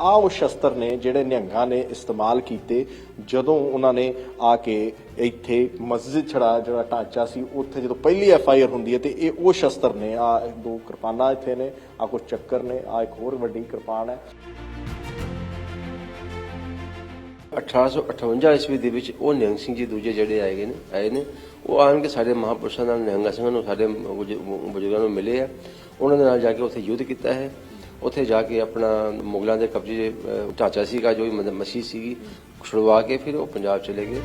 ਆ ਉਹ ਸ਼ਸਤਰ ਨੇ ਜਿਹੜੇ ਨਿਹੰਗਾਂ ਨੇ ਇਸਤੇਮਾਲ ਕੀਤੇ, ਜਦੋਂ ਉਹਨਾਂ ਨੇ ਆ ਕੇ ਇੱਥੇ ਮਸਜਿਦ ਛੜਾ ਜਿਹੜਾ ਢਾਂਚਾ ਸੀ, ਉੱਥੇ ਜਦੋਂ ਪਹਿਲੀ ਐਫ ਆਈ ਆਰ ਹੁੰਦੀ ਹੈ ਤੇ ਇਹ ਉਹ ਸ਼ਸਤਰ ਨੇ, ਆ ਦੋ ਕਿਰਪਾਨਾਂ ਇੱਥੇ ਨੇ, ਆ ਕੁਝ ਚੱਕਰ ਨੇ, ਆ ਇੱਕ ਹੋਰ ਵੱਡੀ ਕਿਰਪਾਨ ਹੈ। 1858 ਈਸਵੀ ਦੇ ਵਿੱਚ ਉਹ ਨਿਹੰਗ ਸਿੰਘ ਜੀ ਦੂਜੇ ਜਿਹੜੇ ਆਏ ਗਏ ਨੇ, ਆਏ ਨੇ, ਉਹ ਆਣ ਕੇ ਸਾਡੇ ਮਹਾਪੁਰਸ਼ਾਂ ਨਾਲ ਨਿਹੰਗਾਂ ਸਿੰਘਾਂ ਨੂੰ, ਸਾਡੇ ਬਜ਼ੁਰਗਾਂ ਨੂੰ ਮਿਲੇ ਆ। ਉਹਨਾਂ ਦੇ ਨਾਲ ਜਾ ਕੇ ਉੱਥੇ ਯੁੱਧ ਕੀਤਾ ਹੈ। ਉੱਥੇ ਜਾ ਕੇ ਆਪਣਾ ਮੁਗਲਾਂ ਦੇ ਕਬਜ਼ੇ ਢਾਂਚਾ ਸੀਗਾ, ਜੋ ਮਤਲਬ ਮਸੀਹ ਸੀਗੀ ਛੁਡਵਾ ਕੇ ਫਿਰ ਉਹ ਪੰਜਾਬ ਚਲੇ ਗਏ।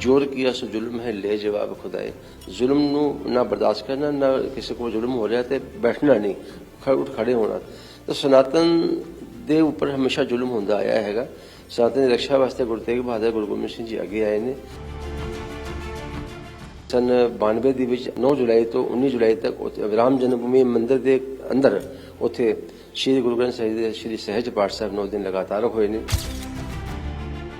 ਜੋਰ ਕੀਆ ਸੋ ਜ਼ੁਲਮ ਹੈ, ਲੈ ਜਵਾਬ ਖੁਦਾਏ। ਜ਼ੁਲਮ ਨੂੰ ਨਾ ਬਰਦਾਸ਼ਤ ਕਰਨਾ, ਨਾ ਕਿਸੇ ਕੋਲ ਜ਼ੁਲਮ ਹੋ ਰਿਹਾ ਤੇ ਬੈਠਣਾ ਨਹੀਂ, ਖੜ, ਉੱਠ ਖੜੇ ਹੋਣਾ। ਤਾਂ ਸਨਾਤਨ ਦੇ ਉੱਪਰ ਹਮੇਸ਼ਾ ਜ਼ੁਲਮ ਹੁੰਦਾ ਆਇਆ ਹੈਗਾ। ਸਨਾਤਨ ਦੀ ਰੱਖਿਆ ਵਾਸਤੇ ਗੁਰੂ ਤੇਗ ਬਹਾਦਰ, ਗੁਰੂ ਗੋਬਿੰਦ ਸਿੰਘ ਜੀ ਅੱਗੇ ਆਏ ਨੇ। ਸਨ 92 ਦੇ ਵਿੱਚ 9 ਜੁਲਾਈ ਤੋਂ 19 ਜੁਲਾਈ ਤੱਕ ਉੱਥੇ ਰਾਮ ਜਨਮ ਭੂਮੀ ਮੰਦਿਰ ਦੇ ਅੰਦਰ ਉੱਥੇ ਸ਼੍ਰੀ ਗੁਰੂ ਗ੍ਰੰਥ ਸਾਹਿਬ ਦੇ ਸ਼੍ਰੀ ਸਹਿਜ ਪਾਠ ਸਾਹਿਬ 9 ਦਿਨ ਲਗਾਤਾਰ ਹੋਏ ਨੇ।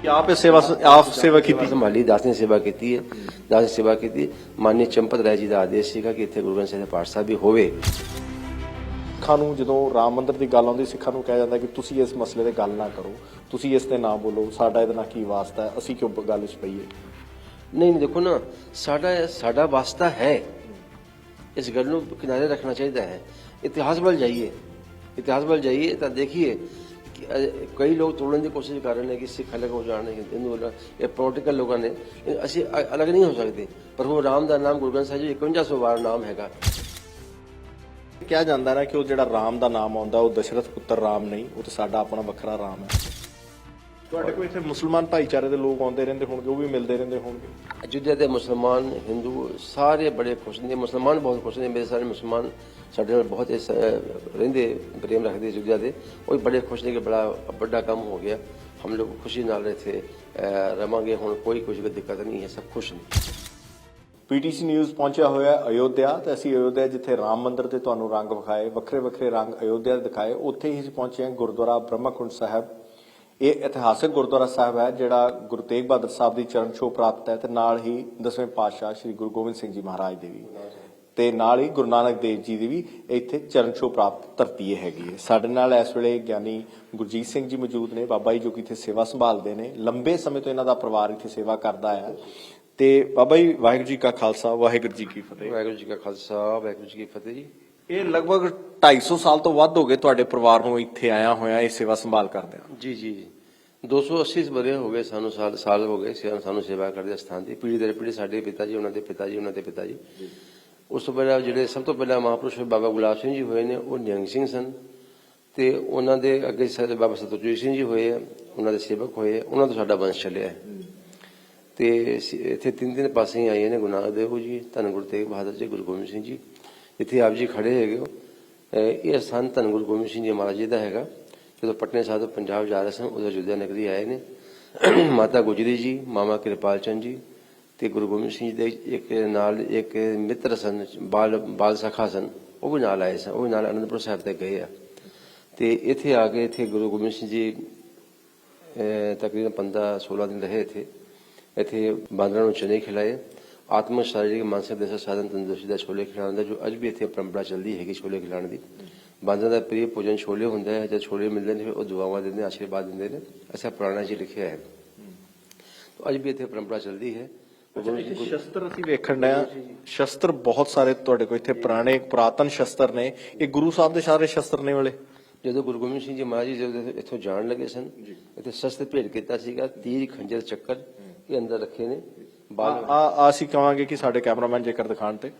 ਕਿ ਆਪ ਇਹ ਸੇਵਾ ਆਪ ਸੇਵਾ ਕੀਤੀ? ਸੰਭਾਲੀ ਦਾਸ ਨੇ ਸੇਵਾ ਕੀਤੀ ਹੈ। ਦਾਸ ਨੇ ਸੇਵਾ ਕੀਤੀ। ਮਾਨਯ ਚੰਪਤ ਰਾਏ ਜੀ ਦਾ ਆਦੇਸ਼ ਸੀਗਾ ਕਿ ਇੱਥੇ ਗੁਰੂ ਗ੍ਰੰਥ ਸਾਹਿਬ ਦਾ ਪਾਠ ਸਾਹਿਬ ਵੀ ਹੋਵੇ। ਸਿੱਖਾਂ ਨੂੰ ਜਦੋਂ ਰਾਮ ਮੰਦਿਰ ਦੀ ਗੱਲ ਆਉਂਦੀ ਸਿੱਖਾਂ ਨੂੰ ਕਿਹਾ ਜਾਂਦਾ ਕਿ ਤੁਸੀਂ ਇਸ ਮਸਲੇ ਤੇ ਗੱਲ ਨਾ ਕਰੋ। ਤੁਸੀਂ ਇਸ ਤੇ ਨਾ ਬੋਲੋ। ਸਾਡਾ ਇਹਦੇ ਨਾਲ ਕੀ ਵਾਸਤਾ ਹੈ? ਅਸੀਂ ਕਿਉਂ ਗੱਲ 'ਚ ਪਈਏ? ਨਹੀਂ ਨਹੀਂ ਦੇਖੋ ਨਾ ਸਾਡਾ ਸਾਡਾ ਵਾਸਤਾ ਹੈ। ਇਸ ਗੱਲ ਨੂੰ ਕਿਨਾਰੇ ਰੱਖਣਾ ਚਾਹੀਦਾ ਹੈ। ਇਤਿਹਾਸ ਵੱਲ ਜਾਈਏ ਇਤਿਹਾਸ ਵੱਲ ਜਾਈਏ ਤਾਂ ਦੇਖੀਏ ਕਿ ਅ, ਕਈ ਲੋਕ ਤੋੜਨ ਦੀ ਕੋਸ਼ਿਸ਼ ਕਰ ਰਹੇ ਨੇ ਕਿ ਸਿੱਖ ਅਲੱਗ ਹੋ ਜਾਣ ਹਿੰਦੂ ਪੋਲੀਟੀਕਲ ਲੋਕਾਂ ਨੇ ਅਸੀਂ ਅਲੱਗ ਨਹੀਂ ਹੋ ਸਕਦੇ। ਪਰ ਉਹ ਰਾਮ ਦਾ ਨਾਮ ਗੁਰੂ ਗ੍ਰੰਥ ਸਾਹਿਬ ਜੀ 5100 ਵਾਰ ਨਾਮ ਹੈਗਾ। ਕਿਹਾ ਜਾਂਦਾ ਨਾ ਕਿ ਉਹ ਜਿਹੜਾ ਰਾਮ ਦਾ ਨਾਮ ਆਉਂਦਾ ਉਹ ਦਸ਼ਰਥ ਪੁੱਤਰ ਰਾਮ ਨਹੀਂ ਉਹ ਤਾਂ ਸਾਡਾ ਆਪਣਾ ਵੱਖਰਾ ਰਾਮ ਹੈ। ਤੁਹਾਡੇ ਕੋਲ ਇੱਥੇ ਮੁਸਲਮਾਨ ਭਾਈਚਾਰੇ ਦੇ ਲੋਕ ਆਉਂਦੇ ਰਹਿੰਦੇ ਹੋਣਗੇ ਉਹ ਵੀ ਮਿਲਦੇ ਰਹਿੰਦੇ ਹੋਣਗੇ। ਅਯੁੱਧਿਆ ਦੇ ਮੁਸਲਮਾਨ ਹਿੰਦੂ ਸਾਰੇ ਬੜੇ ਖੁਸ਼ ਨੇ ਮੁਸਲਮਾਨ ਬਹੁਤ ਖੁਸ਼ ਨੇ ਮੇਰੇ ਸਾਰੇ ਮੁਸਲਮਾਨ ਸਾਡੇ ਨਾਲ ਬਹੁਤ ਰਹਿੰਦੇ ਪ੍ਰੇਮ ਰੱਖਦੇ ਅਯੁੱਧਿਆ ਦੇ। ਉਹ ਵੀ ਬੜੇ ਖੁਸ਼ ਨੇ ਕਿ ਬੜਾ ਵੱਡਾ ਕੰਮ ਹੋ ਗਿਆ। ਹਮ ਲੋਗ ਖੁਸ਼ੀ ਨਾਲ ਅਹ, ਰਵਾਂਗੇ ਹੁਣ ਕੋਈ ਕੁਝ ਦਿੱਕਤ ਨਹੀਂ ਹੈ ਸਭ ਖੁਸ਼ ਨੇ। ਪੀਟੀਸੀ ਨਿਊਜ਼ ਪਹੁੰਚਿਆ ਹੋਇਆ ਅਯੋਧਿਆ ਤੇ ਅਸੀਂ ਅਯੋਧਿਆ ਜਿੱਥੇ ਰਾਮ ਮੰਦਿਰ ਤੇ ਤੁਹਾਨੂੰ ਰੰਗ ਵਿਖਾਏ ਵੱਖਰੇ ਵੱਖਰੇ ਰੰਗ ਅਯੋਧਿਆ ਦੇ ਦਿਖਾਏ ਉੱਥੇ ਹੀ ਅਸੀਂ ਪਹੁੰਚੇ ਹਾਂ ਗੁਰਦੁਆਰਾ ਬ੍ਰਹਮਕੁੰਡ ਸਾਹਿਬ। ਇਹ ਇਤਿਹਾਸਿਕ ਗੁਰਦੁਆਰਾ ਸਾਹਿਬ ਹੈ, ਜਿਹੜਾ ਗੁਰੂ ਤੇਗ ਬਹਾਦਰ ਸਾਹਿਬ ਦੀ ਚਰਨ ਛੋਹ ਪ੍ਰਾਪਤ ਹੈ ਤੇ ਨਾਲ ਹੀ ਦਸਵੇਂ ਪਾਤਸ਼ਾਹ ਸ੍ਰੀ ਗੁਰੂ ਗੋਬਿੰਦ ਸਿੰਘ ਜੀ ਮਹਾਰਾਜ ਦੇ ਵੀ। ਤੇ ਨਾਲ ਹੀ ਗੁਰੂ ਨਾਨਕ ਦੇਵ ਜੀ ਦੀ ਵੀ ਇੱਥੇ ਚਰਨ ਛੋਹ ਪ੍ਰਾਪਤ ਧਰਤੀ ਇਹ ਹੈਗੀ ਹੈ। ਸਾਡੇ ਨਾਲ ਇਸ ਵੇਲੇ ਗਿਆਨੀ ਗੁਰਜੀਤ ਸਿੰਘ ਜੀ ਮੌਜੂਦ ਨੇ, ਬਾਬਾ ਜੀ ਜੋ ਕਿ ਇੱਥੇ ਸੇਵਾ ਸੰਭਾਲਦੇ ਨੇ। ਲੰਬੇ ਸਮੇਂ ਤੋਂ ਇਹਨਾਂ ਦਾ ਪਰਿਵਾਰ ਇੱਥੇ ਸੇਵਾ ਕਰਦਾ ਹੈ ਤੇ ਬਾਬਾ ਜੀ, ਵਾਹਿਗੁਰੂ ਜੀ ਕਾ ਖਾਲਸਾ, ਵਾਹਿਗੁਰੂ ਜੀ ਕੀ ਫਤਿਹ। ਵਾਹਿਗੁਰੂ ਜੀ ਕਾ ਖਾਲਸਾ, ਵਾਹਿਗੁਰੂ ਜੀ ਕੀ ਫਤਿਹ ਜੀ। ਇਹ ਲਗਭਗ 250 ਸਾਲ ਤੋਂ ਵੱਧ ਹੋ ਗਏ ਤੁਹਾਡੇ ਪਰਿਵਾਰ ਨੂੰ ਇੱਥੇ ਆਇਆ ਹੋਇਆ, ਇਹ ਸੇਵਾ ਸੰਭਾਲ ਕਰਦੇ ਆ ਜੀ ਜੀ। 280 ਬਰੇ ਹੋ ਗਏ ਸਾਨੂੰ ਸਾਲ ਸਾਲ ਹੋ ਗਏ ਸਾਨੂੰ ਸੇਵਾ ਕਰਦੇ ਸਥਾਨ ਦੀ। ਪੀੜੀ ਦਰ ਪੀੜੀ ਸਾਡੇ ਪਿਤਾ ਜੀ, ਉਹਨਾਂ ਦੇ ਪਿਤਾ ਜੀ, ਉਹਨਾਂ ਦੇ ਪਿਤਾ ਜੀ। ਉਸ ਤੋਂ ਪਹਿਲਾਂ ਜਿਹੜੇ ਸਭ ਤੋਂ ਪਹਿਲਾਂ ਮਹਾਪੁਰਸ਼ ਬਾਬਾ ਗੁਲਾਬ ਸਿੰਘ ਜੀ ਹੋਏ ਨੇ, ਉਹ ਨਿਹੰਗ ਸਿੰਘ ਸਨ। ਤੇ ਉਹਨਾਂ ਦੇ ਅੱਗੇ ਸਾਡੇ ਬਾਬਾ ਸਤਜੀਤ ਸਿੰਘ ਜੀ ਹੋਏ ਆ, ਉਹਨਾਂ ਦੇ ਸੇਵਕ ਹੋਏ ਆ, ਉਹਨਾਂ ਤੋਂ ਸਾਡਾ ਵੰਸ਼ ਚੱਲਿਆ ਹੈ। ਤੇ ਇੱਥੇ ਤਿੰਨ ਤਿੰਨ ਪਾਸੇ ਆਏ ਨੇ ਗੁਰੂ ਨਾਨਕ ਦੇਵ ਜੀ, ਧੰਨ ਗੁਰੂ ਤੇਗ ਬਹਾਦਰ ਜੀ, ਗੁਰੂ ਗੋਬਿੰਦ ਸਿੰਘ ਜੀ। ਇੱਥੇ ਆਪ ਜੀ ਖੜੇ ਹੈਗੇ ਹੋ। ਇਹ ਸਥਾਨ ਧੰਨ ਗੁਰੂ ਗੋਬਿੰਦ ਸਿੰਘ ਜੀ ਮਹਾਰਾਜ ਜੀ ਦਾ ਹੈਗਾ। ਜਦੋਂ ਪਟਨੇ ਸਾਹਿਬ ਤੋਂ ਪੰਜਾਬ ਜਾ ਰਹੇ ਸਨ, ਉਦੋਂ ਜੁਦਿਆ ਨਗਰੀ ਆਏ ਨੇ। ਮਾਤਾ ਗੁਜਰੀ ਜੀ, ਮਾਮਾ ਕਿਰਪਾਲ ਚੰਦ ਜੀ ਤੇ ਗੁਰੂ ਗੋਬਿੰਦ ਸਿੰਘ ਜੀ ਦੇ ਇੱਕ ਨਾਲ ਇੱਕ ਮਿੱਤਰ ਸਨ, ਬਾਲ ਬਾਲ ਸਖਾ ਸਨ, ਉਹ ਵੀ ਨਾਲ ਆਏ ਸਨ, ਉਹ ਵੀ ਨਾਲ ਅਨੰਦਪੁਰ ਸਾਹਿਬ ਤੇ ਗਏ ਆ। ਤੇ ਇੱਥੇ ਆ ਕੇ ਇੱਥੇ ਗੁਰੂ ਗੋਬਿੰਦ ਸਿੰਘ ਜੀ ਤਕਰੀਬਨ 15 16 ਦਿਨ ਰਹੇ ਇੱਥੇ। ਇੱਥੇ ਬਾਂਦਰਾਂ ਨੂੰ ਚਨੇ ਖਿਲਾਏ। ਆਤਮਿਕ ਸ਼ਾਰੀਰਿਕ ਮਾਨਸਿਕ ਦੇ ਸਾਧਨ ਤੰਦਰੁਸਤੀ ਦਾ ਛੋਲੇ ਖਿਲਾਉਣ ਦਾ ਜੋ ਅੱਜ ਵੀ ਇੱਥੇ ਪਰੰਪਰਾ ਚੱਲਦੀ ਹੈਗੀ ਛੋਲੇ ਖਿਲਾਉਣ ਦੀ। ਬਾਂਦਰਾਂ ਦਾ ਪ੍ਰਿਯ ਭੋਜਨ ਛੋਲੇ ਹੁੰਦਾ ਹੈ ਜਦ ਛੋਲੇ ਮਿਲਦੇ ਨੇ ਉਹ ਦੁਆਵਾਂ ਦਿੰਦੇ ਆਸ਼ੀਰਵਾਦ ਦਿੰਦੇ ਨੇ। ਐਸਾ ਪੁਰਾਣਾ ਜੀ ਲਿਖਿਆ ਹੈ। ਤਾਂ ਅੱਜ ਵੀ ਇੱਥੇ ਪਰੰਪਰਾ ਚੱਲਦੀ ਹੈ। ਸ਼ਸਤਰ ਅਸੀਂ ਵੇਖਣ ਡਿਆ ਸ਼ਸਤਰ ਬਹੁਤ ਸਾਰੇ ਤੁਹਾਡੇ ਕੋਲ ਇੱਥੇ ਪੁਰਾਣੇ ਪੁਰਾਤਨ ਸ਼ਸਤਰ ਨੇ। ਇਹ ਗੁਰੂ ਸਾਹਿਬ ਦੇ ਸਾਰੇ ਸ਼ਸਤਰ ਨੇ ਵਾਲੇ। ਜਦੋਂ ਗੁਰੂ ਗੋਬਿੰਦ ਸਿੰਘ ਜੀ ਮਹਾਰਾਜ ਜੀ ਜਦੋਂ ਇੱਥੋਂ ਜਾਣ ਲੱਗੇ ਸਨ ਇੱਥੇ ਸ਼ਸਤਰ ਭੇਟ ਕੀਤਾ ਸੀਗਾ ਤੀਰ ਖੰਜਰ ਚੱਕਰ ਇਹ ਅੰਦਰ ਰੱਖੇ ਨੇ। ਆ ਆ ਅਸੀਂ ਕਹਾਂਗੇ ਕਿ ਸਾਡੇ ਕੈਮਰਾਮੈਨ ਜੇਕਰ ਦਿਖਾਣ ਤੇ।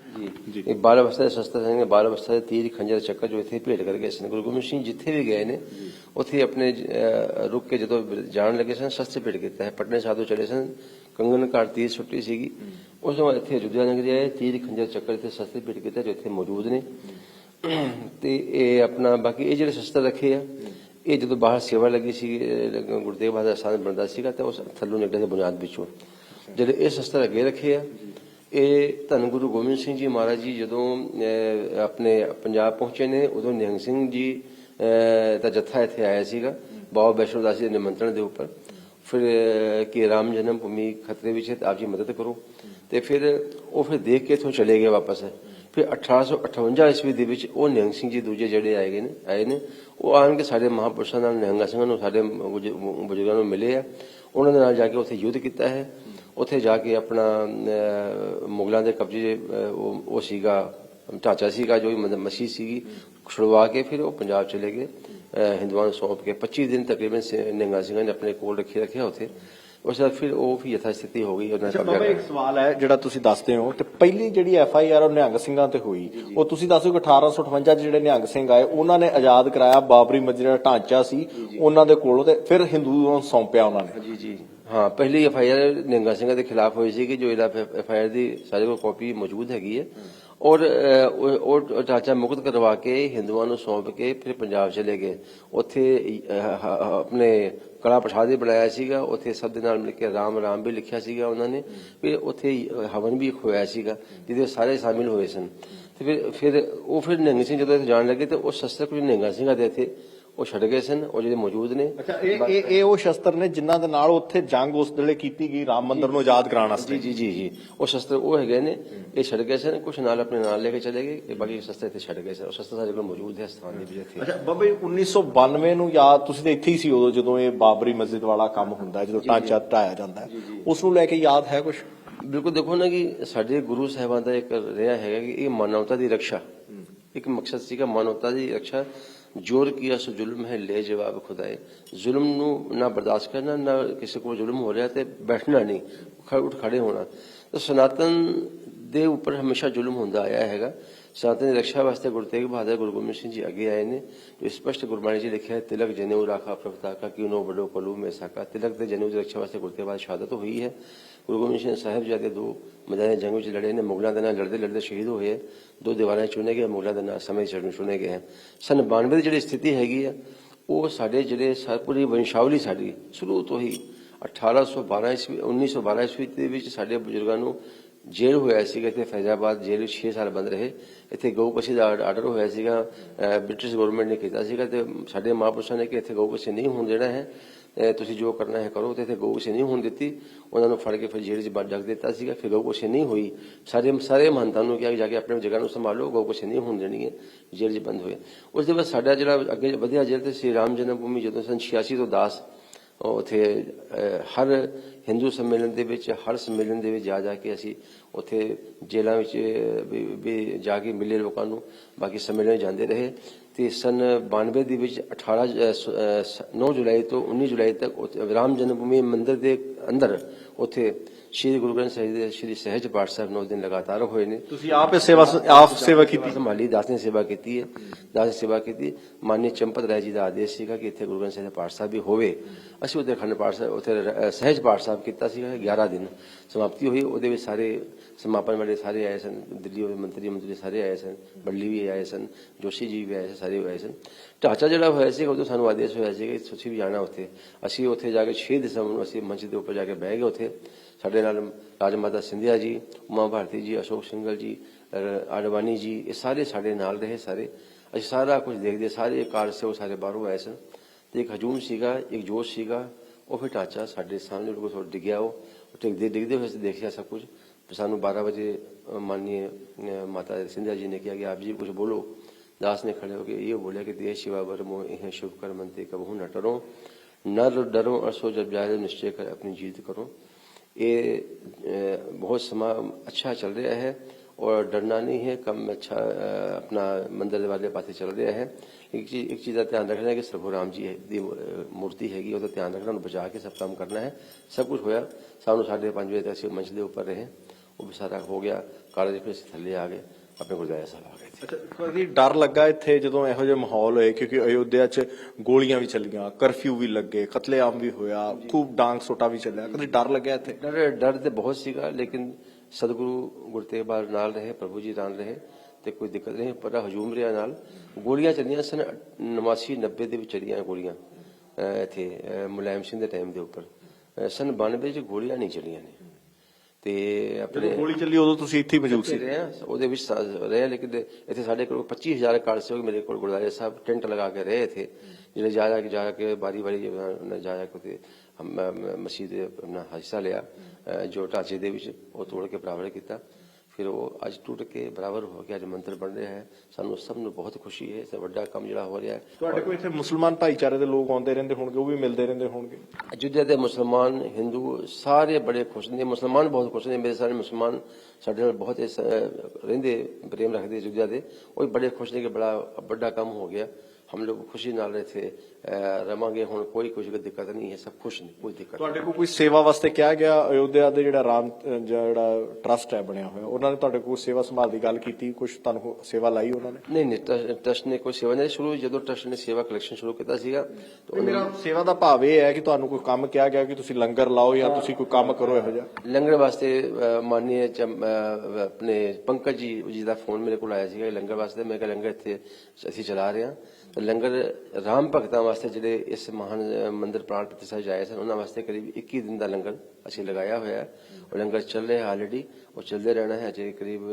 ਜੀ। ਇਹ ਬਾਲ ਅਵਸਥਾ ਦੇ ਸ਼ਸਤਰ ਸਿੰਘ ਬਾਲ ਅਵਸਥਾ ਦੇ ਤੀਰ ਖੰਜਰ ਚੱਕਰ ਜੋ ਇੱਥੇ ਭੇਟ ਕਰ ਗਏ ਸਨ ਗੁਰੂ ਗੋਬਿੰਦ ਸਿੰਘ ਜਿੱਥੇ ਵੀ ਗਏ ਨੇ ਉੱਥੇ ਆਪਣੇ ਰੁਕ ਕੇ ਜਦੋਂ ਜਾਣ ਲੱਗੇ ਸਨ ਸ਼ਸਤਰ ਭੇਟ ਕੀਤਾ ਹੈ ਪਟਨੇ ਸਾਹਿਬ ਤੋਂ ਚਲੇ ਸਨ ਕੰਗਨ ਘਾਟ ਤੀਰ ਛੁੱਟੀ ਸੀਗੀ। ਉਸ ਤੋਂ ਇੱਥੇ ਅਯੁੱਧਿਆ ਨਗਰੀ ਆਏ ਤੀਰ ਖੰਜਰ ਚੱਕਰ ਇੱਥੇ ਸ਼ਸਤਰ ਭੇਟ ਕੀਤਾ ਜੋ ਇੱਥੇ ਮੌਜੂਦ ਨੇ। ਤੇ ਇਹ ਆਪਣਾ ਬਾਕੀ ਇਹ ਜਿਹੜੇ ਸ਼ਸਤਰ ਰੱਖੇ ਆ ਇਹ ਜਦੋਂ ਬਾਹਰ ਸੇਵਾ ਲੱਗੀ ਸੀ ਗੁਰਦੇਵ ਬਹਾਦਰ ਸਾਹਿਬ ਬਣਦਾ ਸੀਗਾ ਤੇ ਉਸ ਥੱਲੋਂ ਨਿਕਲੇ ਬੁਨਿਆਦ ਵਿੱਚੋਂ ਜਿਹੜੇ ਇਹ ਸ਼ਸਤਰ ਅੱਗੇ ਰੱਖੇ ਆ, ਇਹ ਧੰਨ ਗੁਰੂ ਗੋਬਿੰਦ ਸਿੰਘ ਜੀ ਮਹਾਰਾਜ ਜੀ ਜਦੋਂ ਆਪਣੇ ਪੰਜਾਬ ਪਹੁੰਚੇ ਨੇ, ਉਦੋਂ ਨਿਹੰਗ ਸਿੰਘ ਜੀ ਦਾ ਜੱਥਾ ਇੱਥੇ ਆਇਆ ਸੀਗਾ, ਬਾਬਾ ਵੈਸ਼ਨੋ ਦਾਸ ਜੀ ਦੇ ਨਿਮੰਤਰਣ ਦੇ ਉੱਪਰ। ਫਿਰ ਕਿ ਰਾਮ ਜਨਮ ਭੂਮੀ ਖਤਰੇ ਵਿੱਚ ਹੈ ਆਪ ਜੀ ਮਦਦ ਕਰੋ। ਤੇ ਫਿਰ ਉਹ ਫਿਰ ਦੇਖ ਕੇ ਇਥੋਂ ਚਲੇ ਗਏ ਵਾਪਸ। ਫਿਰ 1858 ਈਸਵੀ ਦੇ ਵਿੱਚ ਉਹ ਨਿਹੰਗ ਸਿੰਘ ਜੀ ਦੂਜੇ ਜਿਹੜੇ ਆਏ ਗਏ ਨੇ, ਆਏ ਨੇ। ਉਹ ਆਣ ਕੇ ਸਾਡੇ ਮਹਾਪੁਰਸ਼ਾਂ ਨਾਲ ਨਿਹੰਗਾਂ ਸਿੰਘਾਂ ਨੂੰ, ਸਾਡੇ ਬਜ਼ੁਰਗਾਂ ਨੂੰ ਮਿਲੇ ਆ। ਉਹਨਾਂ ਦੇ ਨਾਲ ਜਾ ਕੇ ਉੱਥੇ ਯੁੱਧ ਕੀਤਾ ਹੈ। ਉੱਥੇ ਜਾ ਕੇ ਆਪਣਾ ਮੁਗਲਾਂ ਦੇ ਕਬਜ਼ੇ ਉਹ ਸੀਗਾ ਢਾਂਚਾ ਸੀਗਾ ਜੋ ਵੀ ਮਸੀਹ ਸੀਗੀ ਛੁਡਵਾ ਕੇ ਫਿਰ ਉਹ ਪੰਜਾਬ ਚਲੇ ਗਏ। ਅਹ, ਹਿੰਦੂਆਂ ਨੂੰ ਸੌਂਪ ਕੇ 25 ਦਿਨ ਤਕਰੀਬਨ ਸੇ- ਨਿਹੰਗਾਂ ਸਿੰਘਾਂ ਨੇ ਆਪਣੇ ਕੋਲ ਰੱਖੇ ਰੱਖਿਆ ਉੱਥੇ। ਉਸ ਬਾਅਦ ਫਿਰ ਉਹ ਵੀ ਯਥਾ ਸਥਿਤੀ ਹੋ ਗਈ ਉਹਨਾਂ ਕਬਜ਼ਾ ਇੱਕ ਸਵਾਲ ਹੈ ਜਿਹੜਾ ਤੁਸੀਂ ਦੱਸਦੇ ਹੋ ਤੇ ਪਹਿਲੀ ਜਿਹੜੀ ਐਫ ਆਈ ਆਰ ਉਹ ਨਿਹੰਗ ਸਿੰਘਾਂ ਤੇ ਹੋਈ ਉਹ ਤੁਸੀਂ ਦੱਸੋ ਕਿ 1858 ਚ ਜਿਹੜੇ ਨਿਹੰਗ ਸਿੰਘ ਆਏ ਉਹਨਾਂ ਨੇ ਆਜ਼ਾਦ ਕਰਾਇਆ ਬਾਬਰੀ ਮਸਜਿਦ ਦਾ ਢਾਂਚਾ ਸੀ ਉਹਨਾਂ ਦੇ ਕੋਲੋਂ ਤੇ ਫਿਰ ਹਿੰਦੂਆਂ ਨੂੰ ਸੌਂਪਿਆ ਉਹਨਾਂ ਨੇ। ਜੀ ਜੀ। ਹਾਂ ਪਹਿਲੀ ਐਫ ਆਈ ਆਰ ਨਿਹੰਗਾ ਸਿੰਘਾਂ ਦੇ ਖਿਲਾਫ ਹੋਈ ਸੀ ਕਿ ਜੋ ਇਹਦਾ ਐਫ ਆਈ ਆਰ ਦੀ ਸਾਡੇ ਕੋਲ ਕਾਪੀ ਮੌਜੂਦ ਹੈਗੀ ਹੈ। ਔਰ ਉਹ ਚਾਚਾ ਮੁਕਤ ਕਰਵਾ ਕੇ ਹਿੰਦੂਆਂ ਨੂੰ ਸੌਂਪ ਕੇ ਫਿਰ ਪੰਜਾਬ ਚਲੇ ਗਏ। ਉੱਥੇ ਆਪਣੇ ਕਲਾ ਪ੍ਰਸ਼ਾਦ ਵੀ ਬਣਾਇਆ ਸੀਗਾ। ਉੱਥੇ ਸਭ ਦੇ ਨਾਲ ਮਿਲ ਕੇ ਰਾਮ ਰਾਮ ਵੀ ਲਿਖਿਆ ਸੀਗਾ ਉਹਨਾਂ ਨੇ। ਫਿਰ ਉੱਥੇ ਹਵਨ ਵੀ ਇੱਕ ਹੋਇਆ ਸੀਗਾ, ਜਿਹਦੇ ਸਾਰੇ ਸ਼ਾਮਿਲ ਹੋਏ ਸਨ। ਤੇ ਫਿਰ ਫਿਰ ਉਹ ਫਿਰ ਨਿਹੰਗ ਸਿੰਘ ਜਦੋਂ ਇੱਥੇ ਜਾਣ ਲੱਗੇ ਤੇ ਉਹ ਸ਼ਸਤਰ ਕੁਝ ਨਿਹੰਗਾ ਸਿੰਘਾਂ ਦੇ ਇੱਥੇ ਉਹ ਛੱਡ ਗਏ ਸਨ ਉਹ ਜਿਹੜੇ ਮੌਜੂਦ ਨੇ। ਅੱਛਾ ਇਹ ਇਹ ਇਹ ਉਹ ਸ਼ਸਤਰ ਨੇ ਜਿਨ੍ਹਾਂ ਦੇ ਨਾਲ ਉੱਥੇ ਜੰਗ ਉਸ ਵੇਲੇ ਕੀਤੀ ਗਈ ਰਾਮ ਮੰਦਿਰ ਨੂੰ ਆਜ਼ਾਦ ਕਰਾਉਣ ਵਾਸਤੇ। ਜੀ ਜੀ ਜੀ ਉਹ ਸ਼ਸਤਰ ਉਹ ਹੈਗੇ ਨੇ ਇਹ ਛੱਡ ਗਏ ਸਨ ਕੁਝ ਨਾਲ ਆਪਣੇ ਨਾਲ ਲੈ ਕੇ ਚਲੇ ਗਏ ਇਹ ਬਾਕੀ ਸ਼ਸਤਰ ਇੱਥੇ ਛੱਡ ਗਏ ਸਨ। ਉਹ ਸ਼ਸਤਰ ਸਾਡੇ ਕੋਲ ਮੌਜੂਦ ਹੈ ਸਥਾਨ ਦੇ ਵਿੱਚ ਇੱਥੇ। ਅੱਛਾ ਬਾਬਾ ਜੀ 1992 ਨੂੰ ਯਾਦ ਤੁਸੀਂ ਤਾਂ ਇੱਥੇ ਹੀ ਸੀ ਉਦੋਂ ਜਦੋਂ ਇਹ ਬਾਬਰੀ ਮਸਜਿਦ ਵਾਲਾ ਕੰਮ ਹੁੰਦਾ ਜਦੋਂ ਢਾਂਚਾ ਢਾਇਆ ਜਾਂਦਾ ਉਸ ਨੂੰ ਲੈ ਕੇ ਯਾਦ ਹੈ ਕੁਝ ਬਿਲਕੁਲ ਦੇਖੋ ਨਾ ਕਿ ਸਾਡੇ ਗੁਰੂ ਸਾਹਿਬਾਨ ਦਾ ਇੱਕ ਰਿਹਾ ਹੈਗਾ ਕਿ ਇਹ ਮਾਨਵਤਾ ਦੀ ਰੱਖਿਆ। ਇੱਕ ਮਕਸਦ ਸੀਗਾ ਮਾਨਵਤਾ ਦੀ ਰੱਖਿਆ। ਜੋਰ ਕੀਆ ਸੋ ਜ਼ੁਲਮ ਹੈ, ਲੈ ਜਵਾਬ ਖੁਦਾਏ। ਜ਼ੁਲਮ ਨੂੰ ਨਾ ਬਰਦਾਸ਼ਤ ਕਰਨਾ, ਨਾ ਕਿਸੇ ਕੋਲ ਜ਼ੁਲਮ ਹੋ ਰਿਹਾ ਤੇ ਬੈਠਣਾ ਨਹੀਂ ਖ- ਉੱਠ ਖੜੇ ਹੋਣਾ। ਤਾਂ ਸਨਾਤਨ ਦੇ ਉੱਪਰ ਹਮੇਸ਼ਾ ਜ਼ੁਲਮ ਹੁੰਦਾ ਆਇਆ ਹੈਗਾ। ਸਨਾਤਨ ਦੀ ਰੱਖਿਆ ਵਾਸਤੇ ਗੁਰੂ ਤੇਗ ਬਹਾਦਰ, ਗੁਰੂ ਗੋਬਿੰਦ ਸਿੰਘ ਜੀ ਅੱਗੇ ਆਏ ਨੇ। ਜੋ ਸਪਸ਼ਟ ਗੁਰਬਾਣੀ ਜੀ ਲਿਖਿਆ ਤਿਲਕ ਜਨੇਊ ਰਾਖਾ ਪ੍ਰਭਤਾ ਕਾ ਕਿਉ ਨੋ ਬੜੋ ਕਲੂ ਮੇ ਸਾਕਾ ਤਿਲਕ ਤੇ ਜਨੇਊ ਦੀ ਰੱਖਿਆ ਵਾਸਤੇ ਗੁਰੂ ਤੇਗ ਬਹਾਦਰ ਸ਼ਹਾਦਤ ਹੋਈ ਹੈ। ਗੁਰੂ ਗੋਬਿੰਦ ਸਿੰਘ ਸਾਹਿਬ ਜੀ ਦੇ ਦੋ ਮੈਦਾਨ ਜੰਗ ਵਿੱਚ ਲੜੇ ਨੇ। ਮੁਗਲਾਂ ਦੇ ਨਾਲ ਲੜਦੇ ਲੜਦੇ ਸ਼ਹੀਦ ਹੋਏ ਦੋ ਦੀਵਾਰਾਂ ਚੁਣੇ ਗਏ, ਮੁਗਲਾਂ ਦੇ ਨਾਲ ਸਮੇਂ ਚੜਨ ਚੁਣੇ ਗਏ ਸਨ 92 ਦੀ ਜਿਹੜੀ ਸਥਿਤੀ ਹੈਗੀ ਹੈ, ਉਹ ਸਾਡੇ ਜਿਹੜੇ ਸਾ- ਵੰਸ਼ਾਵਲੀ ਸਾਡੀ, ਸ਼ੁਰੂ ਤੋਂ ਹੀ 1812 ਈਸਵੀ 1912 ਈਸਵੀ ਦੇ ਵਿੱਚ ਸਾਡੇ ਬਜ਼ੁਰਗਾਂ ਨੂੰ ਜੇਲ੍ਹ ਹੋਇਆ ਸੀਗਾ। ਇੱਥੇ ਫੈਜ਼ਾਬਾਦ ਜੇਲ੍ਹ ਵਿੱਚ 6 ਸਾਲ ਬੰਦ ਰਹੇ। ਇੱਥੇ ਗਊ ਪਛੀ ਦਾ ਆਰਡਰ ਹੋਇਆ ਸੀਗਾ। ਬ੍ਰਿਟਿਸ਼ ਗਵਰਨਮੈਂਟ ਨੇ ਕੀਤਾ ਸੀਗਾ ਤੇ ਸਾਡੇ ਮਹਾਂਪੁਰਸ਼ਾਂ ਨੇ ਕਿ ਇੱਥੇ ਗਊ ਪਛੀ ਨਹੀਂ ਹੋਣ ਦੇਣਾ ਹੈ। ਤੁਸੀਂ ਜੋ ਕਰਨਾ ਹੈ ਕਰੋ, ਤੇ ਇੱਥੇ ਗਊ ਪਛੀ ਨਹੀਂ ਹੋਣ ਦਿੱਤੀ। ਉਹਨਾਂ ਨੂੰ ਫੜ ਕੇ ਫਿਰ ਜੇਲ੍ਹ 'ਚ ਬੰਦ ਰੱਖ ਦਿੱਤਾ ਸੀਗਾ, ਫਿਰ ਗਊ ਪਛੀ ਨਹੀਂ ਹੋਈ। ਸਾਰੇ ਸਾਰੇ ਮਹੰਤਾਂ ਨੂੰ ਕਿਹਾ ਕਿ ਜਾ ਕੇ ਆਪਣੇ ਜਗ੍ਹਾ ਨੂੰ ਸੰਭਾਲੋ, ਗਊ ਪਛੀ ਨਹੀਂ ਹੋਣ ਦੇਣੀ ਹੈ ਜੇਲ੍ਹ 'ਚ ਬੰਦ ਹੋਏ। ਉਸ ਦੇ ਬਾਅਦ ਸਾਡਾ ਜਿਹੜਾ ਅੱਗੇ ਵਧਿਆ ਜੇਲ੍ਹ ਤੇ ਸ੍ਰੀ ਰਾਮ ਜਨਮ ਭੂਮੀ ਜਦੋਂ ਸਨ 86 ਤੋਂ 10 ਉਥੇ ਹਰ ਹਿੰਦੂ ਸੰਮੇਲਨ ਦੇ ਵਿੱਚ, ਹਰ ਸੰਮੇਲਨ ਦੇ ਵਿੱਚ ਜਾ ਜਾ ਕੇ ਅਸੀਂ ਉਥੇ ਜੇਲ੍ਹਾਂ ਵਿੱਚ ਵੀ ਜਾ ਕੇ ਮਿਲੇ ਲੋਕਾਂ ਨੂੰ। ਬਾਕੀ ਸੰਮੇਲਨ ਜਾਂਦੇ ਰਹੇ। ਤੇ ਸਨ 92 ਦੇ ਵਿੱਚ 18 9 ਜੁਲਾਈ ਤੋਂ 19 ਜੁਲਾਈ ਤੱਕ ਉੱਥੇ ਰਾਮ ਜਨਮ ਭੂਮੀ ਮੰਦਿਰ ਦੇ ਅੰਦਰ ਉਥੇ ਸ਼੍ਰੀ ਗੁਰੂ ਗ੍ਰੰਥ ਸਾਹਿਬ ਦੇ ਸ਼੍ਰੀ ਸਹਿਜ ਪਾਠ ਸਾਹਿਬ 9 ਦਿਨ ਲਗਾਤਾਰ ਹੋਏ ਨੇ। ਤੁਸੀਂ ਆਪ ਇਹ ਸੇਵਾ ਆਪ ਸੇਵਾ ਕੀਤੀ? ਸੰਭਾਲੀ ਦਾਸ ਨੇ ਸੇਵਾ ਕੀਤੀ ਹੈ ਦਾਸ ਨੇ ਸੇਵਾ ਕੀਤੀ। ਮਾਨਯ ਚੰਪਤ ਰਾਏ ਜੀ ਦਾ ਆਦੇਸ਼ ਸੀਗਾ ਕਿ ਇੱਥੇ ਗੁਰੂ ਗ੍ਰੰਥ ਸਾਹਿਬ ਦਾ ਪਾਠ ਸਾਹਿਬ ਵੀ ਹੋਵੇ। ਅਸੀਂ ਉੱਥੇ ਅਖੰਡ ਪਾਠ ਸਾਹਿਬ ਉੱਥੇ ਸਹਿਜ ਪਾਠ ਸਾਹਿਬ ਕੀਤਾ ਸੀਗਾ 11 ਦਿਨ ਸਮਾਪਤੀ ਹੋਈ। ਉਹਦੇ ਵਿੱਚ ਸਾਰੇ ਸਮਾਪਨ ਵਾਲੇ ਸਾਰੇ ਆਏ ਸਨ। ਦਿੱਲੀ ਦੇ ਮੰਤਰੀ ਮੰਤਰੀ ਸਾਰੇ ਆਏ ਸਨ। ਬੱਲੀ ਵੀ ਆਏ ਸਨ। ਜੋਸ਼ੀ ਜੀ ਵੀ ਆਏ ਸਨ ਸਾਰੇ ਆਏ ਸਨ। ਢਾਂਚਾ ਜਿਹੜਾ ਹੋਇਆ ਸੀ ਉਦੋਂ ਸਾਨੂੰ ਆਦੇਸ਼ ਹੋਇਆ ਸੀ ਕਿ ਤੁਸੀਂ ਵੀ ਜਾਣਾ ਉੱਥੇ। ਅਸੀਂ ਉੱਥੇ ਜਾ ਕੇ 6 ਦਸੰਬਰ ਨੂੰ ਅਸੀਂ ਮੰਚ ਦੇ ਉੱਪਰ ਕੋਲ ਜਾ ਕੇ ਬਹਿ ਗਏ ਉੱਥੇ। ਸਾਡੇ ਨਾਲ ਰਾਜ ਮਾਤਾ ਸਿੰਧਿਆ ਜੀ, ਉਮਾ ਭਾਰਤੀ ਜੀ, ਅਸ਼ੋਕ ਸਿੰਘਲ ਜੀ ਅਡਵਾਨੀ ਜੀ, ਇਹ ਸਾਰੇ ਸਾਡੇ ਨਾਲ ਰਹੇ ਸਾਰੇ। ਅਸੀਂ ਸਾਰਾ ਕੁਝ ਦੇਖਦੇ, ਸਾਰੇ ਕਾਰ ਸੇ ਉਹ ਸਾਰੇ ਬਾਹਰੋਂ ਆਏ ਸਨ। ਤੇ ਇੱਕ ਹਜੂਮ ਸੀਗਾ, ਇੱਕ ਜੋਸ਼ ਸੀਗਾ, ਉਹ ਫਿਰ ਟਾਚਾ ਸਾਡੇ ਸਾਹਮਣੇ ਉਹ ਥੋੜਾ ਡਿੱਗਿਆ ਉਹ। ਡਿੱਗਦੇ ਡਿੱਗਦੇ ਹੋਏ ਅਸੀਂ ਦੇਖਿਆ ਸਭ ਕੁਝ। ਸਾਨੂੰ 12 ਵਜੇ माननीय माता सिंधिया जी ने किया कि आप जी कुछ बोलो दास ने खड़े होकर ये बोले कि देश शिवा वर्मो यह शुभ कर्मंते कबहू न टरो न डरो और सो जब जाए निश्चय कर अपनी जीत करो ये अ, बहुत समा अच्छा चल रहा है और डरना नहीं है कम अच्छा अ, अपना मंदिर वाले पासे चल रहा है एक चीज एक चीज का ध्यान रखना है कि प्रभु राम जी है दी अ, मूर्ति हैगी ਉਹਦਾ ਧਿਆਨ ਰੱਖਣਾ ਉਹਨੂੰ ਬਚਾ ਕੇ ਸਭ ਕੰਮ ਕਰਨਾ ਹੈ ਸਭ ਕੁਝ ਹੋਇਆ ਸਾਨੂੰ 5:30 ਵਜੇ ਤੱਕ ਅਸੀਂ ਮੰਚ ਦੇ ਉੱਪਰ ਰਹੇ ਉਹ ਵੀ ਸਾਰਾ ਹੋ ਗਿਆ ਕਾਲਜ ਫਿਰ ਅਸੀਂ ਥੱਲੇ ਆ ਗਏ ਆਪਣੇ ਗੁਰਦੁਆਰਾ ਸਾਹਿਬ ਆ ਗਏ ਅੱਛਾ ਕਦੀ ਡਰ ਲੱਗਾ ਇੱਥੇ ਜਦੋਂ ਇਹੋ ਜਿਹੇ ਮਾਹੌਲ ਹੋਏ, ਕਿਉਂਕਿ ਅਯੋਧਿਆ 'ਚ ਗੋਲੀਆਂ ਵੀ ਚੱਲੀਆਂ, ਕਰਫਿਊ ਵੀ ਲੱਗੇ, ਕਤਲੇਆਮ ਵੀ ਹੋਇਆ, ਖੂਬ ਡਾਂਗ ਸੋਟਾ ਵੀ ਚੱਲਿਆ। ਕਦੀ ਡਰ ਲੱਗਿਆ ਇੱਥੇ? ਡਰ ਡਰ ਤੇ ਬਹੁਤ ਸੀਗਾ, ਲੇਕਿਨ ਸਤਿਗੁਰੂ ਗੁਰਤੇਗ ਬਹਾਦਰ ਨਾਲ ਰਹੇ, ਪ੍ਰਭੂ ਜੀ ਨਾਲ ਰਹੇ, ਤੇ ਕੋਈ ਦਿੱਕਤ ਨਹੀਂ, ਪਰ ਹਜੂਮ ਰਿਆ ਨਾਲ। ਗੋਲੀਆਂ ਚੱਲੀਆਂ ਸਨ 89 90 ਦੇ ਵਿੱਚ ਚੱਲੀਆਂ ਗੋਲੀਆਂ ਇੱਥੇ ਮੁਲਾਇਮ ਸਿੰਘ ਦੇ ਟਾਈਮ ਦੇ ਉੱਪਰ। ਅਹ ਸਨ 92 ਚ ਗੋਲੀਆਂ ਨਹੀਂ ਚੱਲੀਆਂ ਨੇ। ਤੇ ਆਪਣੇ ਗੋਲੀ ਚੱਲੀ ਉਦੋਂ ਤੁਸੀਂ ਇੱਥੇ ਹੀ ਮੌਜੂਦ ਸੀ? ਰਹੇ ਉਹਦੇ ਵਿੱਚ ਰਹੇ ਲੇਕਿਨ ਇੱਥੇ ਸਾਡੇ ਕੋਲ 25000 ਕਾਰਡ ਸੀ ਮੇਰੇ ਕੋਲ ਗੁਰਦਾਰੇ ਸਾਹਿਬ ਟੈਂਟ ਲਗਾ ਕੇ ਰਹੇ ਇੱਥੇ। ਜਿਹੜੇ ਜਾ ਜਾ ਕੇ ਜਾ ਕੇ ਬਾਰੀ ਬਾਰੀ ਉਹਨਾਂ ਜਾ ਜਾ ਕੇ ਹਮ- ਮਸਜਿਦ ਆਪਣਾ ਹਿੱਸਾ ਲਿਆ ਜੋ ਢਾਂਚੇ ਦੇ ਵਿੱਚ ਉਹ ਤੋੜ ਕੇ ਪ੍ਰਾਪਤ ਕੀਤਾ। ਫਿਰ ਉਹ ਅੱਜ ਟੁੱਟ ਕੇ ਬਰਾਬਰ ਹੋ ਕੇ ਅੱਜ ਮੰਤਰ ਬਣ ਰਿਹਾ ਹੈ ਸਾਨੂੰ ਸਭ ਨੂੰ ਬਹੁਤ ਖੁਸ਼ੀ ਹੈ ਇਸ ਵੱਡਾ ਕੰਮ ਜਿਹੜਾ ਹੋ ਰਿਹਾ ਹੈ ਤੁਹਾਡੇ ਕੋਲ ਇੱਥੇ ਮੁਸਲਮਾਨ ਭਾਈਚਾਰੇ ਦੇ ਲੋਕ ਆਉਂਦੇ ਰਹਿੰਦੇ ਹੋਣਗੇ ਉਹ ਵੀ ਮਿਲਦੇ ਰਹਿੰਦੇ ਹੋਣਗੇ ਅਯੁੱਧਿਆ ਦੇ ਮੁਸਲਮਾਨ ਹਿੰਦੂ ਸਾਰੇ ਬੜੇ ਖੁਸ਼ ਨੇ ਮੁਸਲਮਾਨ ਬਹੁਤ ਖੁਸ਼ ਨੇ ਮੇਰੇ ਸਾਰੇ ਮੁਸਲਮਾਨ ਸਾਡੇ ਨਾਲ ਬਹੁਤ ਰਹਿੰਦੇ ਪ੍ਰੇਮ ਰੱਖਦੇ ਅਯੁੱਧਿਆ ਦੇ ਉਹ ਵੀ ਬੜੇ ਖੁਸ਼ ਨੇ ਕਿ ਬੜਾ ਵੱਡਾ ਕੰਮ ਹੋ ਗਿਆ ਹਮ ਲੋਗ ਖੁਸ਼ੀ ਨਾਲ ਇੱਥੇ ਰਵਾਂਗੇ ਹੁਣ ਕੋਈ ਕੁਝ ਦਿੱਕਤ ਨਹੀਂ ਹੈ ਸਭ ਖੁਸ਼ ਨੇ ਕੋਈ ਦਿੱਕਤ ਤੁਹਾਡੇ ਕੋਲ ਕੋਈ ਸੇਵਾ ਵਾਸਤੇ ਕਿਹਾ ਗਿਆ? ਅਯੋਧਿਆ ਦੇ ਜਿਹੜਾ ਰਾਮ ਜਿਹੜਾ ਟਰਸਟ ਹੈ ਬਣਿਆ ਹੋਇਆ ਉਹਨਾਂ ਨੇ ਤੁਹਾਡੇ ਕੋਲ ਸੇਵਾ ਸੰਭਾਲ ਦੀ ਗੱਲ ਕੀਤੀ? ਕੁਝ ਤੁਹਾਨੂੰ ਸੇਵਾ ਲਾਈ ਉਹਨਾਂ ਨੇ? ਨਹੀਂ ਨਹੀਂ ਟਰਸਟ- ਨੇ ਕੋਈ ਸੇਵਾ ਨਹੀਂ ਸ਼ੁਰੂ ਜਦੋਂ ਟਰਸਟ ਨੇ ਸੇਵਾ ਕਲੈਕਸ਼ਨ ਸ਼ੁਰੂ ਕੀਤਾ ਸੀਗਾ ਤਾਂ ਮੇਰਾ ਸੇਵਾ ਦਾ ਭਾਵ ਇਹ ਹੈ ਕਿ ਤੁਹਾਨੂੰ ਕੋਈ ਕੰਮ ਕਿਹਾ ਗਿਆ ਕਿ ਤੁਸੀਂ ਲੰਗਰ ਲਾਓ ਜਾਂ ਤੁਸੀਂ ਕੋਈ ਕੰਮ ਕਰੋ ਇਹੋ ਜਿਹਾ? ਲੰਗਰ ਵਾਸਤੇ ਮਾਨਨੀय ਆਪਣੇ ਪੰਕਜ ਜੀ ਜੀ ਦਾ ਫੋਨ ਮੇਰੇ ਕੋਲ ਆਇਆ ਸੀਗਾ ਲੰਗਰ ਵਾਸਤੇ। ਮੈਂ ਕਿਹਾ ਲੰਗਰ ਇੱਥੇ ਅਸੀਂ ਚਲਾ ਰਹੇ ਹਾਂ। ਲੰਗਰ ਰਾਮ ਭਗਤਾਂ ਵਾਸਤੇ ਜਿਹੜੇ ਇਸ ਮਹਾਨ ਮੰਦਿਰ ਪ੍ਰਾਣ ਪ੍ਰਤਿਸ਼ਠਾ 'ਚ ਸਨ, ਉਹਨਾਂ ਵਾਸਤੇ ਕਰੀਬ 21 ਦਿਨ ਦਾ ਲੰਗਰ ਅਸੀਂ ਲਗਾਇਆ ਹੋਇਆ ਹੈ। ਉਹ ਲੰਗਰ ਚੱਲ ਰਿਹਾ ਆਲਰੇਡੀ ਉਹ ਚੱਲਦੇ ਰਹਿਣਾ ਹੈ ਅਜੇ ਕਰੀਬ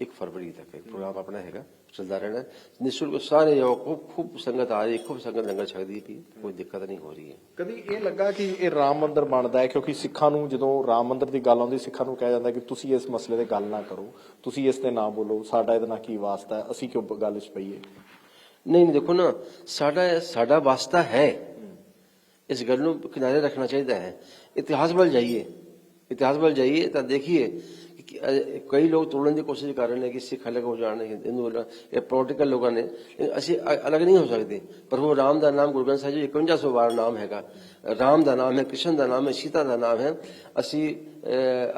1 ਫਰਵਰੀ ਤੱਕ। ਇਹ ਪ੍ਰੋਗਰਾਮ ਆਪਣਾ ਹੈਗਾ, ਚੱਲਦਾ ਰਹਿਣਾ ਨਿਸ਼ੁਲਕ ਸਾਰੇ ਜੋ ਖੂਬ ਸੰਗਤ ਆ ਰਹੀ ਖੂਬ ਸੰਗਤ ਲੰਗਰ ਛਕਦੀ ਪਈ ਕੋਈ ਦਿੱਕਤ ਨਹੀਂ ਹੋ ਰਹੀ ਹੈ। ਕਦੀ ਇਹ ਲੱਗਾ ਕਿ ਇਹ ਰਾਮ ਮੰਦਿਰ ਬਣਦਾ ਹੈ, ਕਿਉਂਕਿ ਸਿੱਖਾਂ ਨੂੰ ਜਦੋਂ ਰਾਮ ਮੰਦਿਰ ਦੀ ਗੱਲ ਆਉਂਦੀ, ਸਿੱਖਾਂ ਨੂੰ ਕਿਹਾ ਜਾਂਦਾ ਕਿ ਤੁਸੀਂ ਇਸ ਮਸਲੇ ਤੇ ਗੱਲ ਨਾ ਕਰੋ, ਤੁਸੀਂ ਇਸ ਤੇ ਨਾ ਬੋਲੋ, ਸਾਡਾ ਇਹਦੇ ਨਾਲ ਕੀ ਵਾਸਤਾ ਹੈ, ਅਸੀਂ ਕਿਉਂ ਗੱਲ 'ਚ ਪਈਏ? ਨਹੀਂ ਨਹੀਂ, ਦੇਖੋ ਨਾ, ਸਾਡਾ ਸਾਡਾ ਵਾਸਤਾ ਹੈ। ਇਸ ਗੱਲ ਨੂੰ ਕਿਨਾਰੇ ਰੱਖਣਾ ਚਾਹੀਦਾ ਹੈ। ਇਤਿਹਾਸ ਵੱਲ ਜਾਈਏ। ਇਤਿਹਾਸ ਵੱਲ ਜਾਈਏ ਤਾਂ ਦੇਖੀਏ ਕਈ ਲੋਕ ਤੋੜਨ ਦੀ ਕੋਸ਼ਿਸ਼ ਕਰ ਰਹੇ ਨੇ ਕਿ ਸਿੱਖ ਅਲੱਗ ਹੋ ਜਾਣ, ਹਿੰਦੂ ਇਹ ਪੋਲੀਟੀਕਲ ਲੋਕਾਂ ਨੇ ਅਸੀਂ ਅਲੱਗ ਨਹੀਂ ਹੋ ਸਕਦੇ। ਪ੍ਰਭੂ ਰਾਮ ਦਾ ਨਾਮ, ਗੁਰੂ ਗ੍ਰੰਥ ਸਾਹਿਬ ਜੀ 5100 ਵਾਰ ਨਾਮ ਹੈਗਾ। ਰਾਮ ਦਾ ਨਾਮ ਹੈ, ਕ੍ਰਿਸ਼ਨ ਦਾ ਨਾਮ ਹੈ, ਸੀਤਾ ਦਾ ਨਾਮ ਹੈ। ਅਸੀਂ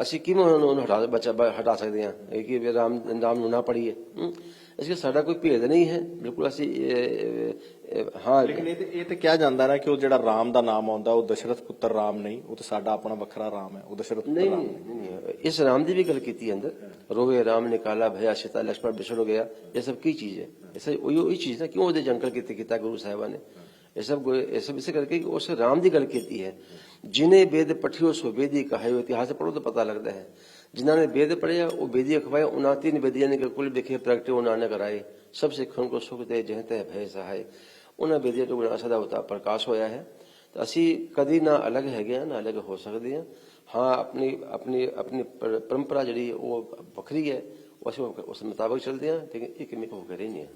ਅਸੀਂ ਕਿਵੇਂ ਉਹਨਾਂ ਨੂੰ ਹਟਾ, ਬੱਚਾ ਹਟਾ ਸਕਦੇ ਹਾਂ? ਕਿ ਵੀ ਰਾਮ ਨਾਮ ਨੂੰ ਨਾ ਪੜੀਏ ਅਸੀਂ ਸਾਡਾ ਕੋਈ ਭੇਦ ਨਹੀਂ ਹੈ। ਬਿਲਕੁਲ ਅਸੀਂ ਹਾਂ। ਲੇਕਿਨ ਇਹ ਤੇ ਇਹ ਤੇ ਕਿਹਾ ਜਾਂਦਾ ਨਾ ਕਿ ਉਹ ਜਿਹੜਾ ਰਾਮ ਦਾ ਨਾਮ ਆਉਂਦਾ ਉਹ ਦਸ਼ਰਥ ਪੁੱਤਰ ਰਾਮ ਨਹੀਂ ਉਹ ਤਾਂ ਸਾਡਾ ਆਪਣਾ ਵੱਖਰਾ ਰਾਮ ਹੈ ਉਹ ਦਸ਼ਰਥ ਪੁੱਤਰ ਨਹੀਂ ਇਸ ਰਾਮ ਦੀ ਵੀ ਗੱਲ ਕੀਤੀ ਅੰਦਰ ਰੋਹੇ ਰਾਮ ਨਿਕਾਲਾ ਭਇਆ ਸ਼ਿਤਾ ਲక్ష్ਮਣ ਬਿਛੜ ਗਿਆ। ਇਹ ਸਭ ਕੀ ਚੀਜ਼ ਹੈ? ਇਹ ਸਭ ਉਹੀ ਉਹੀ ਚੀਜ਼ ਨਾ ਕਿਉਂ ਉਹਦੇ ਜੰਕਲ ਕੀਤੀ ਕੀਤਾ ਗੁਰੂ ਸਾਹਿਬਾਨ ਨੇ? ਇਹ ਸਭ ਇਹ ਸਭ ਇਸੇ ਕਰਕੇ ਕਿ ਉਸ ਰਾਮ ਦੀ ਗੱਲ ਕੀਤੀ ਹੈ। ਜਿਨੇ ਵੇਦ ਪਠਿਓ ਸੋ ਵੇਦੀ ਕਹਾਇਓ ਇਤਿਹਾਸ ਪੜੋ ਤਾਂ ਪਤਾ ਲੱਗਦਾ ਹੈ। ਜਿਨ੍ਹਾਂ ਨੇ ਵੇਦ ਪੜਿਆ ਉਹ ਵੇਦੀ ਅਖਵਾਏ, ਉਹਨਾਂ ਤਿੰਨ ਵੇਦੀਆਂ ਨੇ ਕੁਲ ਵਿਖੇ ਪ੍ਰਗਟੇ ਉਹਨਾਂ ਨੇ ਸਿੱਖਣ ਕੋ ਸੁਖ ਦੇ ਜਹਤੇ ਭੈ ਸਹਾਇ ਉਹਨਾਂ ਵੇਦੀਆਂ ਤੋਂ ਗੁਣਾ ਸਦਾ ਉਤਾ ਪ੍ਰਕਾਸ਼ ਹੋਇਆ ਹੈ। ਤਾਂ ਅਸੀਂ ਕਦੀ ਨਾ ਅਲੱਗ ਹੈਗੇ ਹਾਂ, ਨਾ ਅਲੱਗ ਹੋ ਸਕਦੇ ਹਾਂ। ਹਾਂ, ਆਪਣੀ ਆਪਣੀ ਆਪਣੀ ਪਰੰਪਰਾ ਜਿਹੜੀ ਉਹ ਵੱਖਰੀ ਹੈ, ਉਹ ਉਸ ਮੁਤਾਬਕ ਚੱਲਦੇ ਹਾਂ, ਲੇਕਿਨ ਇੱਕ ਮਿਕ ਹੋ ਕੇ ਰਹਿੰਦੇ ਹਾਂ।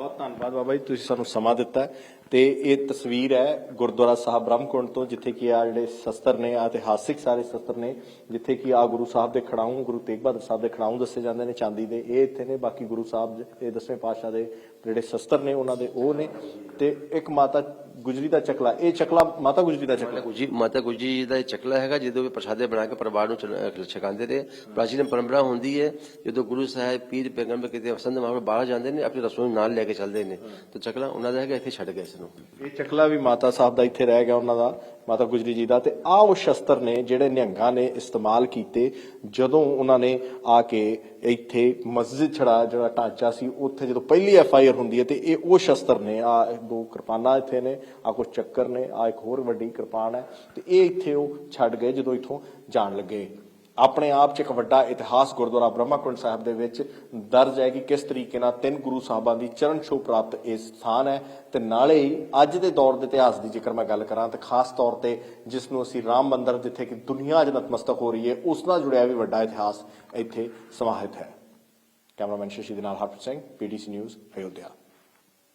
ਬਹੁਤ ਧੰਨਵਾਦ ਬਾਬਾ ਜੀ, ਤੁਸੀਂ ਸਾਨੂੰ ਸਮਾਂ ਦਿੱਤਾ ਤੇ ਇਹ ਤਸਵੀਰ ਹੈ ਗੁਰਦੁਆਰਾ ਸਾਹਿਬ ਬ੍ਰਹਮਕੁੰਡ ਤੋਂ, ਜਿੱਥੇ ਕਿ ਆ ਜਿਹੜੇ ਸ਼ਸਤਰ ਨੇ, ਆਹ ਇਤਿਹਾਸਿਕ ਸਾਰੇ ਸ਼ਸਤਰ ਨੇ, ਜਿੱਥੇ ਕਿ ਆ ਗੁਰੂ ਸਾਹਿਬ ਦੇ ਖੜਾਊਂ ਗੁਰੂ ਤੇਗ ਬਹਾਦਰ ਸਾਹਿਬ ਦੇ ਖੜਾਊਂ ਦੱਸੇ ਜਾਂਦੇ ਨੇ, ਚਾਂਦੀ ਦੇ, ਇਹ ਇੱਥੇ ਨੇ, ਬਾਕੀ ਗੁਰੂ ਸਾਹਿਬ ਦੇ- ਦਸਵੇਂ ਪਾਤਸ਼ਾਹ ਦੇ ਜਿਹੜੇ ਸ਼ਸਤਰ ਨੇ, ਉਹਨਾਂ ਦੇ ਉਹ ਨੇ, ਤੇ ਇੱਕ ਮਾਤਾ ਗੁਜਰੀ ਦਾ ਚਕਲਾ, ਇਹ ਚਕਲਾ ਮਾਤਾ ਗੁਜਰੀ ਦਾ ਚਕਲਾ ਮਾਤਾ ਗੁਜੀ ਮਾਤਾ ਗੁਜਰੀ ਜੀ ਦਾ ਇਹ ਚਕਲਾ ਹੈਗਾ, ਜਦੋਂ ਵੀ ਪ੍ਰਸ਼ਾਦੇ ਬਣਾ ਕੇ ਪਰਿਵਾਰ ਨੂੰ ਛਕਾਉਂਦੇ ਰਹੇ ਪ੍ਰਾਚੀਨ ਪਰੰਪਰਾ ਹੁੰਦੀ ਹੈ, ਜਦੋਂ ਗੁਰੂ ਸਾਹਿਬ ਪੀਰ ਪੈਗੰਬਰ ਕਿਤੇ ਸੰਤ ਮਹਾਂਪੁਰ ਬਾਹਰ ਜਾਂਦੇ ਨੇ, ਆਪਣੀ ਰਸੋਈ ਨਾਲ ਲੈ ਕੇ ਚੱਲਦੇ ਨੇ। ਤਾਂ ਚਕਲਾ ਉਹਨਾਂ ਦਾ ਹੈਗਾ, ਇੱਥੇ ਛੱਡ ਗਏ ਇਸ ਨੂੰ ਇਹ ਚਕਲਾ ਵੀ ਮਾਤਾ ਸਾਹਿਬ ਦਾ ਇੱਥੇ ਰਹਿ ਗਿਆ ਉਹਨਾਂ ਦਾ, ਮਾਤਾ ਗੁਜਰੀ ਜੀ ਦਾ। ਤੇ ਆ ਉਹ ਸ਼ਸਤਰ ਨੇ, ਜਿਹੜੇ ਨਿਹੰਗਾਂ ਨੇ ਇਸਤੇਮਾਲ ਕੀਤੇ, ਜਦੋਂ ਉਹਨਾਂ ਨੇ ਆ ਕੇ ਇੱਥੇ ਮਸਜਿਦ ਛੜਾ, ਜਿਹੜਾ ਢਾਂਚਾ ਸੀ, ਉੱਥੇ ਜਦੋਂ ਪਹਿਲੀ ਐਫ ਆਈ ਆਰ ਹੁੰਦੀ ਹੈ, ਤੇ ਇਹ ਉਹ ਸ਼ਸਤਰ ਨੇ, ਆ ਦੋ ਕਿਰਪਾਨਾਂ ਇੱਥੇ ਨੇ, ਆ ਕੁਝ ਚੱਕਰ ਨੇ, ਆ ਇੱਕ ਹੋਰ ਵੱਡੀ ਕਿਰਪਾਨ ਹੈ। ਤੇ ਇਹ ਇੱਥੇ ਉਹ ਛੱਡ ਗਏ, ਜਦੋਂ ਇੱਥੋਂ ਜਾਣ ਲੱਗੇ। ਆਪਣੇ ਆਪ 'ਚ ਇੱਕ ਵੱਡਾ ਇਤਿਹਾਸ ਗੁਰਦੁਆਰਾ ਬ੍ਰਹਮਾਕੁੰਡ ਸਾਹਿਬ ਦੇ ਵਿੱਚ ਦਰਜ ਹੈ ਕਿ ਕਿਸ ਤਰੀਕੇ ਨਾਲ ਤਿੰਨ ਗੁਰੂ ਸਾਹਿਬਾਂ ਦੀ ਚਰਨ ਛੋਹ ਪ੍ਰਾਪਤ ਇਹ ਸਥਾਨ ਹੈ। ਤੇ ਨਾਲੇ ਹੀ ਅੱਜ ਦੇ ਦੌਰ ਦੇ ਇਤਿਹਾਸ ਦੀ ਜੇਕਰ ਮੈਂ ਗੱਲ ਕਰਾਂ, ਤਾਂ ਖਾਸ ਤੌਰ ਤੇ ਜਿਸ ਨੂੰ ਅਸੀਂ ਰਾਮ ਮੰਦਿਰ ਜਿੱਥੇ ਕਿ ਦੁਨੀਆ ਅੱਜ ਨਤਮਸਤਕ ਹੋ ਰਹੀ ਹੈ, ਉਸ ਨਾਲ ਜੁੜਿਆ ਵੀ ਵੱਡਾ ਇਤਿਹਾਸ ਇੱਥੇ ਸਮਾਹਿਤ ਹੈ। ਕੈਮਰਾਮੈਨ ਸ਼ਸ਼ੀ ਦੇ ਨਾਲ ਹਰਪ੍ਰੀਤ ਸਿੰਘ ਪੀਡੀਸੀ ਨਿਊਜ਼, ਅਯੋਧਿਆ।